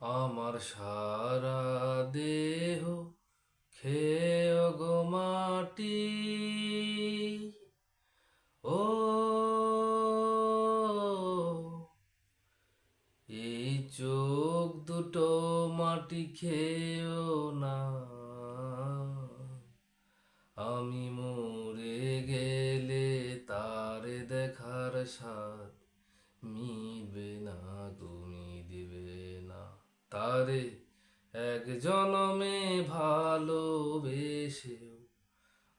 আমার সারা দেহ খেয়ে গো মাটি। ও, এই চোখ দুটো মাটি খেয়েও না। আমি মরে গেলে তারে দেখার স্বাদ মিটবে না, তুমি দিবে না। তারে এক জনমে ভালোবেসেও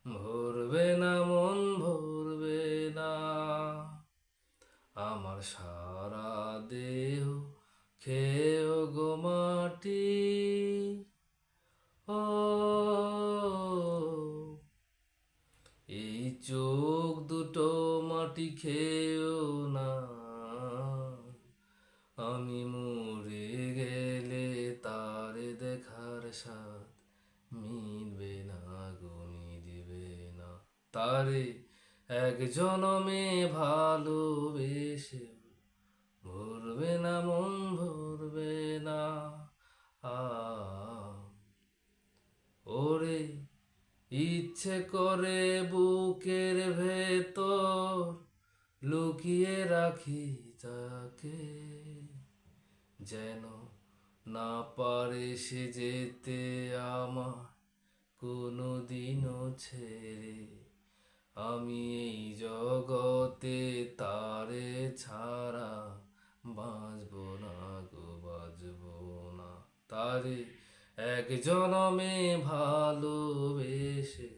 ভরবে না, মন ভরবে না। আমার সারা দেহ খেয়েও গো মাটি। ও, এই চোখ দুটো মাটি খেয়েও না মিলবে না গনি দিবে না। তারে এক জনমে ভালোবেসে, ভরবে না, মন ভরবে না। আ ওরে ইচ্ছে করে বুকের ভেতর লুকিয়ে রাখি তাকে যেন না পারে সে যেতে আমার কোনো দিনও ছেড়ে। আমি এই জগতে তারে ছাড়া বাঁচব না গো, বাঁচব না। তারে এক জনমে ভালোবেসে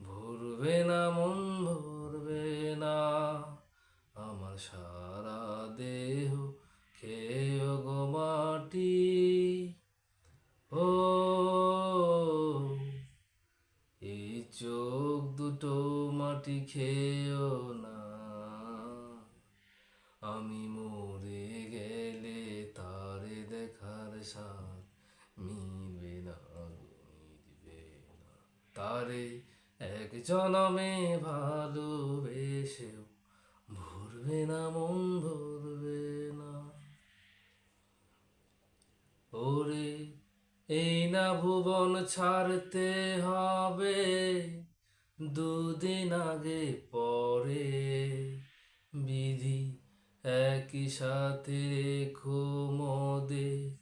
ভরবে না মন ভরবে দুটো মাটি খেয়েও না। আমি মরে গেলে তারে দেখার সাথ মিলবে না মিলবে না। তারে এক জনমে ভালোবেসেও ভরবে না, মন ভরবে না। ওরে, এই না ভুবন ছাড়তে হবে। দুদিন আগে পরে বিধি একই সাথে রেখো মোদে,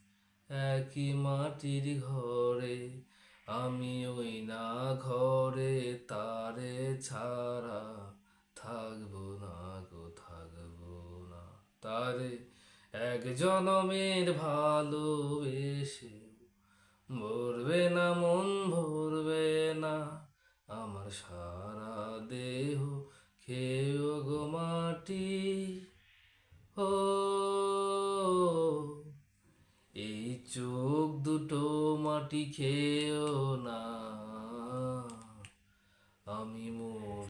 একই মাটির ঘরে, আমি ওই না ঘরে তারে ছাড়া থাকব না গো, থাকব না। তারে এক জনমের ভালোবেসে ভরবে না মন আমার সারা দেহ খেয়েও গো মাটি। ও এই চোখ দুটো মাটি খেয়েও না। আমি মোর